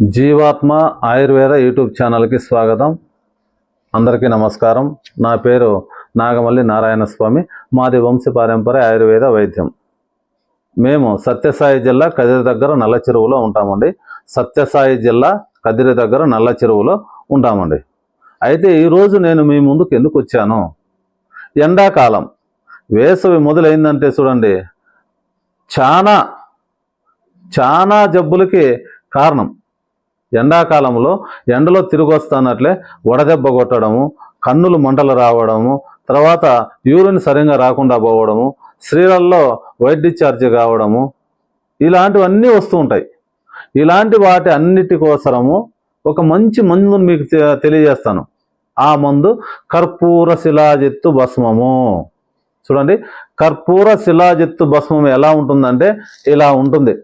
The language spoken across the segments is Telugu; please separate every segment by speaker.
Speaker 1: జీవాత్మ ఆయుర్వేద యూట్యూబ్ ఛానల్కి స్వాగతం. అందరికీ నమస్కారం. నా పేరు నాగమల్లి నారాయణ స్వామి. మాది వంశపారంపర ఆయుర్వేద వైద్యం. మేము సత్యసాయి జిల్లా కదిరి దగ్గర నల్ల చెరువులో ఉంటామండి. సత్యసాయి జిల్లా కదిరి దగ్గర నల్ల చెరువులో ఉంటామండి. అయితే ఈరోజు నేను మీ ముందుకు ఎందుకు వచ్చాను? ఎండాకాలం. వేసవి మొదలైందంటే చూడండి చాలా చాలా జబ్బులకి కారణం. ఎండాకాలంలో ఎండలో తిరిగి వస్తానట్లే వడదెబ్బ కొట్టడము కన్నులు మంటలు రావడము తర్వాత యూరిన్ సరిగా రాకుండా పోవడము స్త్రీలలో వైట్ డిశ్చార్జ్ కావడము ఇలాంటివన్నీ వస్తూ ఉంటాయి. ఇలాంటి వాటి అన్నిటి కోసరము ఒక మంచి మందును మీకు తె- తెలియజేస్తాను. ఆ మందు కర్పూర శిలాజిత్తు భస్మము. చూడండి కర్పూర శిలాజిత్తు భస్మం ఎలా ఉంటుందంటే ఇలా ఉంటుంది.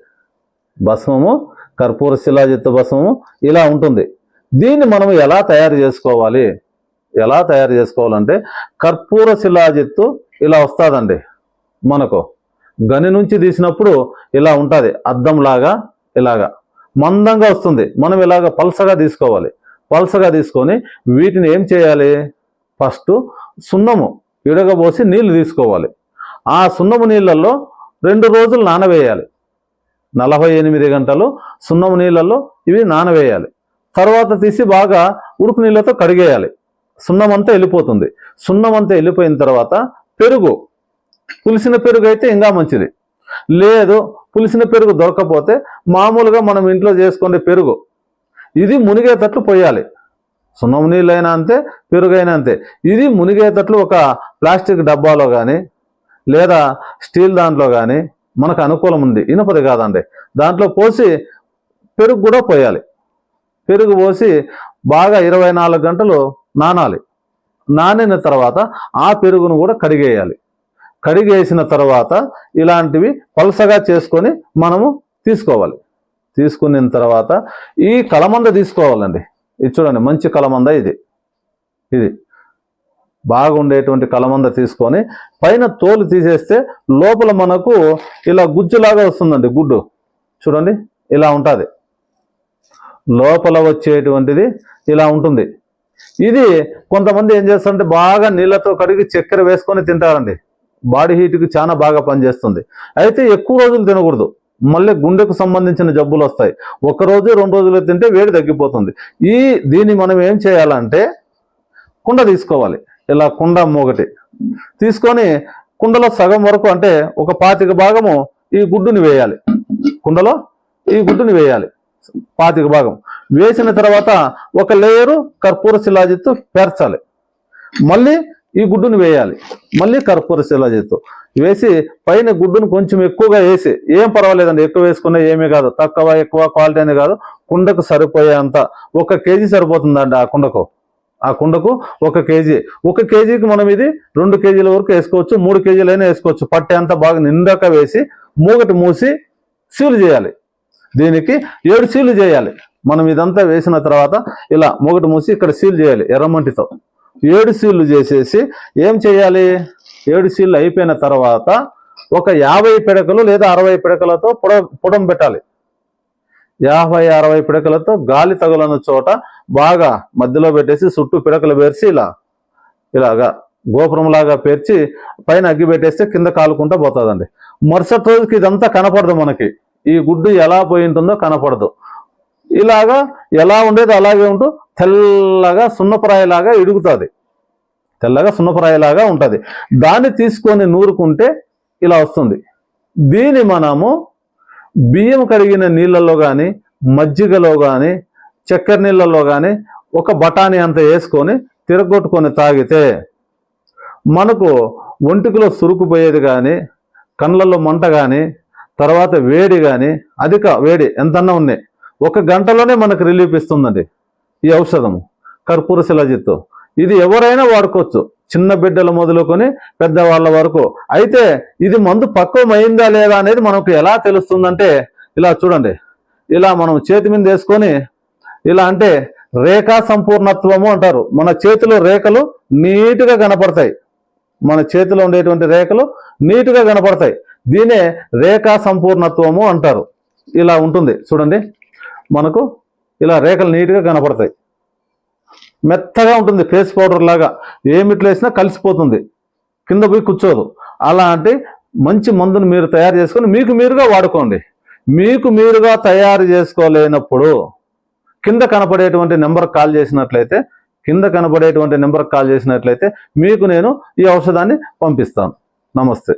Speaker 1: భస్మము కర్పూర శిలాజిత్తు భస్మము ఇలా ఉంటుంది. దీన్ని మనం ఎలా తయారు చేసుకోవాలి? ఎలా తయారు చేసుకోవాలంటే కర్పూర శిలాజిత్తు ఇలా వస్తుందండి మనకు. గని నుంచి తీసినప్పుడు ఇలా ఉంటుంది అద్దంలాగా ఇలాగా. మందంగా వస్తుంది. మనం ఇలాగ పల్సగా తీసుకోవాలి. పల్సగా తీసుకొని వీటిని ఏం చేయాలి? ఫస్ట్ సున్నము ఇడగబోసి నీళ్ళు తీసుకోవాలి. ఆ సున్నము నీళ్ళల్లో రెండు రోజులు నానవేయాలి నలభై ఎనిమిది గంటలు సున్నము నీళ్ళల్లో ఇవి నానవేయాలి. తర్వాత తీసి బాగా ఉడుకు నీళ్ళతో కడిగేయాలి. సున్నం అంతా వెళ్ళిపోతుంది. సున్నం అంతా వెళ్ళిపోయిన తర్వాత పెరుగు. పులిసిన పెరుగు అయితే ఇంకా మంచిది. లేదు పులిసిన పెరుగు దొరకపోతే మామూలుగా మనం ఇంట్లో చేసుకునే పెరుగు. ఇది మునిగేటట్లు పోయాలి. సున్నం నీళ్ళైనా అంతే పెరుగైనా అంతే. ఇది మునిగేటట్లు ఒక ప్లాస్టిక్ డబ్బాలో కానీ లేదా స్టీల్ దాంట్లో కానీ మనకు అనుకూలం ఉంది. ఇనుపది కాదండి. దాంట్లో పోసి పెరుగు కూడా పోయాలి. పెరుగు పోసి బాగా ఇరవై నాలుగు గంటలు నానాలి. నానిన తర్వాత ఆ పెరుగును కూడా కడిగేయాలి. కడిగేసిన తర్వాత ఇలాంటివి పలసగా చేసుకొని మనము తీసుకోవాలి. తీసుకున్న తర్వాత ఈ కలమంద తీసుకోవాలండి. ఇది చూడండి మంచి కలమంద ఇది. ఇది. బాగుండేటువంటి కలమంద తీసుకొని పైన తోలు తీసేస్తే లోపల మనకు ఇలా గుజ్జులాగా వస్తుందండి గుడ్డు. చూడండి ఇలా ఉంటుంది. లోపల వచ్చేటువంటిది ఇలా ఉంటుంది. ఇది కొంతమంది ఏం చేస్తారంటే బాగా నీళ్ళతో కడిగి చక్కెర వేసుకొని తింటారండి. బాడీ హీట్కి చాలా బాగా పనిచేస్తుంది. అయితే ఎక్కువ రోజులు తినకూడదు. మళ్ళీ గుండెకు సంబంధించిన జబ్బులు వస్తాయి. ఒక రోజు రెండు రోజులు తింటే వేడి తగ్గిపోతుంది. ఈ దీన్ని మనం ఏం చేయాలంటే కుండ తీసుకోవాలి. ఇలా కుండ మూగటి. తీసుకొని కుండలో సగం వరకు అంటే ఒక పాతిక భాగము ఈ గుడ్డుని వేయాలి. కుండలో ఈ గుడ్డుని వేయాలి. పాతిక భాగం. వేసిన తర్వాత ఒక లేయరు కర్పూర శిలాజిత్తు పేర్చాలి. మళ్ళీ ఈ గుడ్డుని వేయాలి. మళ్ళీ కర్పూర శిలాజిత్తు. వేసి పైన గుడ్డును కొంచెం ఎక్కువగా వేసి ఏం పర్వాలేదండి ఎక్కువ వేసుకున్నా ఏమీ కాదు. తక్కువ ఎక్కువ క్వాలిటీ అని కాదు. కుండకు సరిపోయేంత ఒక కేజీ సరిపోతుందండి ఆ కుండకు. ఆ కుండకు ఒక కేజీ. ఒక కేజీకి మనం ఇది రెండు కేజీల వరకు వేసుకోవచ్చు మూడు కేజీలైనా వేసుకోవచ్చు. పట్టేంత బాగా నిండాక వేసి మూగటి మూసి సీలు చేయాలి. దీనికి ఏడు సీలు చేయాలి. మనం ఇదంతా వేసిన తర్వాత ఇలా మూగటి మూసి ఇక్కడ సీల్ చేయాలి ఎర్రమంటితో. ఏడు సీళ్ళు చేసేసి ఏం చేయాలి? ఏడు సీళ్ళు అయిపోయిన తర్వాత ఒక యాభై పిడకలు లేదా అరవై పిడకలతో పొడ పొడం పెట్టాలి. యాభై అరవై పిడకలతో గాలి తగులన్న చోట బాగా మధ్యలో పెట్టేసి చుట్టూ పిడకలు పేర్చి ఇలా ఇలాగా గోపురంలాగా పేర్చి పైన అగ్గి పెట్టేస్తే కింద కాలుకుంటా పోతుందండి. మరుసటి రోజుకి ఇదంతా కనపడదు మనకి. ఈ గుడ్డు ఎలా పోయి ఉంటుందో కనపడదు. ఇలాగా ఎలా ఉండేది అలాగే ఉంటూ తెల్లగా సున్నపరాయిలాగా ఇడుగుతుంది. తెల్లగా సున్నపరాయిలాగా ఉంటుంది. దాన్ని తీసుకొని నూరుకుంటే ఇలా వస్తుంది. దీన్ని మనము బియ్యం కడిగిన నీళ్ళల్లో కానీ మజ్జిగలో కానీ చక్కెర నీళ్ళల్లో కానీ ఒక బఠానీ అంత వేసుకొని తిరగొట్టుకొని తాగితే మనకు ఒంటికిలో సురుకుపోయేది కానీ కళ్ళల్లో మంట కానీ తర్వాత వేడి కానీ అధిక వేడి ఎంతన్నా ఉన్నాయి. ఒక గంటలోనే మనకు రిలీఫ్ ఇస్తుందండి ఈ ఔషధము. కర్పూర శిలాజిత్తు. ఇది ఎవరైనా వాడుకోవచ్చు. చిన్న బిడ్డలు మొదలుకొని పెద్దవాళ్ళ వరకు. అయితే ఇది మందు పక్వమైందా లేదా అనేది మనకు ఎలా తెలుస్తుందంటే ఇలా చూడండి. ఇలా మనం చేతి మీద వేసుకొని ఇలా అంటే రేఖా సంపూర్ణత్వము అంటారు. మన చేతిలో రేఖలు నీటుగా కనపడతాయి. మన చేతిలో ఉండేటువంటి రేఖలు నీటుగా కనపడతాయి. దీనే రేఖా సంపూర్ణత్వము అంటారు. ఇలా ఉంటుంది. చూడండి. మనకు ఇలా రేఖలు నీట్గా కనపడతాయి. మెత్తగా ఉంటుంది ఫేస్ పౌడర్ లాగా. ఏమిట్లు వేసినా కలిసిపోతుంది. కింద పోయి కూర్చోదు. అలాంటి మంచి మందును మీరు తయారు చేసుకొని మీకు మీరుగా వాడుకోండి. మీకు మీరుగా తయారు చేసుకోలేనప్పుడు కింద కనపడేటువంటి నెంబర్ కాల్ చేసినట్లయితే కింద కనపడేటువంటి నెంబర్ కాల్ చేసినట్లయితే మీకు నేను ఈ ఔషధాన్ని పంపిస్తాను. నమస్తే.